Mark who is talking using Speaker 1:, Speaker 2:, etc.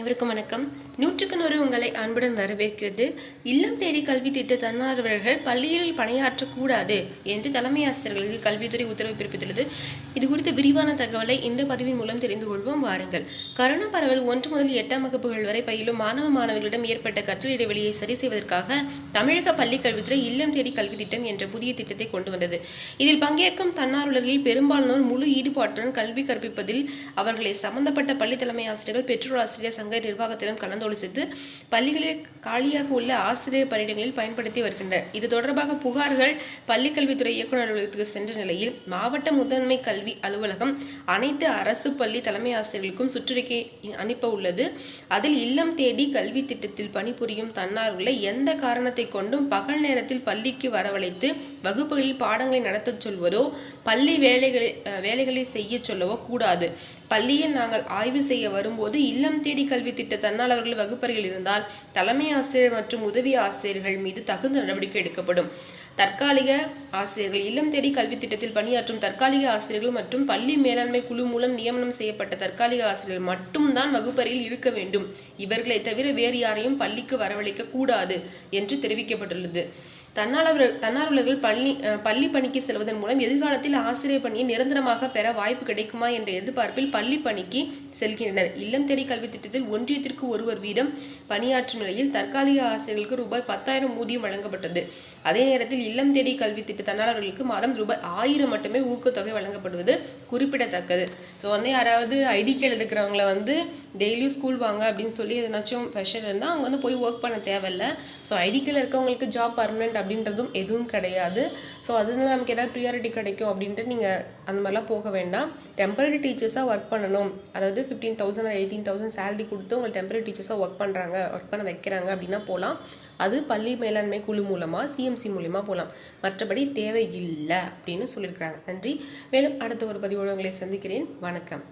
Speaker 1: அனைவருக்கும் வணக்கம். நூற்றுக்கு நூறு உங்களை அன்புடன் வரவேற்கிறது. இல்லம் தேடி கல்வி திட்ட தன்னார்வலர்கள் பள்ளியில் பணியாற்றக்கூடாது என்று தலைமை ஆசிரியர்களுக்கு கல்வித்துறை உத்தரவு பிறப்பித்துள்ளது. இது குறித்த விரிவான தகவலை இந்த பதிவின் மூலம் தெரிந்து கொள்வோம். வாருங்கள். கரோனா பரவல் ஒன்று முதல் எட்டாம் வகுப்புகள் வரை பயிலும் மாணவ மாணவிகளிடம் ஏற்பட்ட கற்றல் இடைவெளியை சரி செய்வதற்காக தமிழக பள்ளிக் கல்வித்துறை இல்லம் தேடி கல்வி திட்டம் என்ற புதிய திட்டத்தை கொண்டு வந்தது. இதில் பங்கேற்கும் தன்னார்வலர்களில் பெரும்பாலானோர் முழு ஈடுபாட்டுடன் கல்வி கற்பிப்பதில் அவர்களை சம்பந்தப்பட்ட பள்ளி தலைமை ஆசிரியர்கள் பெற்றோர் ஆசிரியர் சங்க நிர்வாகத்திடம் கலந்தாலோசித்து பள்ளிகளில் காலியாக உள்ள ஆசிரியர் பணியிடங்களில் பயன்படுத்தி வருகின்றனர். இது தொடர்பாக புகார்கள் பள்ளிக்கல்வித்துறை இயக்குநர் அலுவலகத்துக்கு சென்ற நிலையில் மாவட்ட முதன்மை கல்வி அலுவலகம் அனைத்து அரசு பள்ளி தலைமை ஆசிரியர்களுக்கும் சுற்றறிக்கை அனுப்ப உள்ளது. அதில் இல்லம் தேடி கல்வி திட்டத்தில் பணிபுரியும் தன்னார்வலை எந்த காரணத்தை கொண்டும் பகல் நேரத்தில் பள்ளிக்கு வரவழைத்து வகுப்புகளில் பாடங்களை நடத்தச் சொல்வதோ பள்ளி வேலைகளை வேலைகளை செய்ய சொல்லவோ கூடாது. பள்ளியில் நாங்கள் ஆய்வு செய்ய வரும்போது இல்லம் தேடி கல்வி திட்ட தன்னாளர்கள் வகுப்பறையில் இருந்தால் தலைமை ஆசிரியர் மற்றும் உதவி ஆசிரியர்கள் மீது தகுந்த நடவடிக்கை எடுக்கப்படும். தற்காலிக ஆசிரியர்கள் இல்லம் தேடி கல்வி திட்டத்தில் பணியாற்றும் தற்காலிக ஆசிரியர்கள் மற்றும் பள்ளி மேலாண்மை குழு மூலம் நியமனம் செய்யப்பட்ட தற்காலிக ஆசிரியர்கள் மட்டும்தான் வகுப்பறையில் இருக்க வேண்டும். இவர்களை தவிர வேறு யாரையும் பள்ளிக்கு வரவழைக்க கூடாது என்று தெரிவிக்கப்பட்டுள்ளது. தன்னார்வலர் தன்னார்வலர்கள் பள்ளி பள்ளி பணிக்கு செல்வதன் மூலம் எதிர்காலத்தில் ஆசிரியர் பணியை நிரந்தரமாக பெற வாய்ப்பு கிடைக்குமா என்ற எதிர்பார்ப்பில் பள்ளி பணிக்கு செல்கின்றனர். இல்லம் தேடி கல்வி திட்டத்தில் ஒன்றியத்திற்கு ஒருவர் வீதம் பணியாற்றும் நிலையில் தற்காலிக ஆசிரியர்களுக்கு ரூபாய் பத்தாயிரம் ஊதியம் வழங்கப்பட்டது. அதே நேரத்தில் இல்லம் தேடி கல்வி திட்ட தன்னார்வலர்களுக்கு மாதம் ரூபாய் ஆயிரம் மட்டுமே ஊக்கத்தொகை வழங்கப்படுவது குறிப்பிடத்தக்கது. ஸோ வந்து யாராவது ஐடி கேள் இருக்கிறவங்கள வந்து டெய்லியும் ஸ்கூல் வாங்க அப்படின்னு சொல்லி எதனாச்சும் ப்ரெஷர் இருந்தால் அவங்க வந்து போய் ஒர்க் பண்ண தேவையில்ல. ஸோ ஐடிக்கில் இருக்கவங்களுக்கு ஜாப் பர்மனெண்ட் அப்படின்றதும் எதுவும் கிடையாது. ஸோ அதனால நமக்கு ஏதாவது ப்ரியாரிட்டி கிடைக்கும் அப்படின்ட்டு நீங்கள் அந்த மாதிரிலாம் போக வேண்டாம். டெம்பரரி டீச்சர்ஸாக ஒர்க் பண்ணணும். அதாவது fifteen thousand eighteen thousand salary கொடுத்து உங்களை டெம்பரரி டீச்சர்ஸாக ஒர்க் பண்ணுறாங்க ஒர்க் பண்ண வைக்கிறாங்க அப்படின்னா போகலாம் அது பள்ளி மேலாண்மை குழு மூலமாக சிஎம்சி மூலியமாக போகலாம் மற்றபடி தேவை இல்லை அப்படின்னு சொல்லியிருக்கிறாங்க. நன்றி. மேலும் அடுத்த ஒரு பதிவோடு உங்களை சந்திக்கிறேன். வணக்கம்.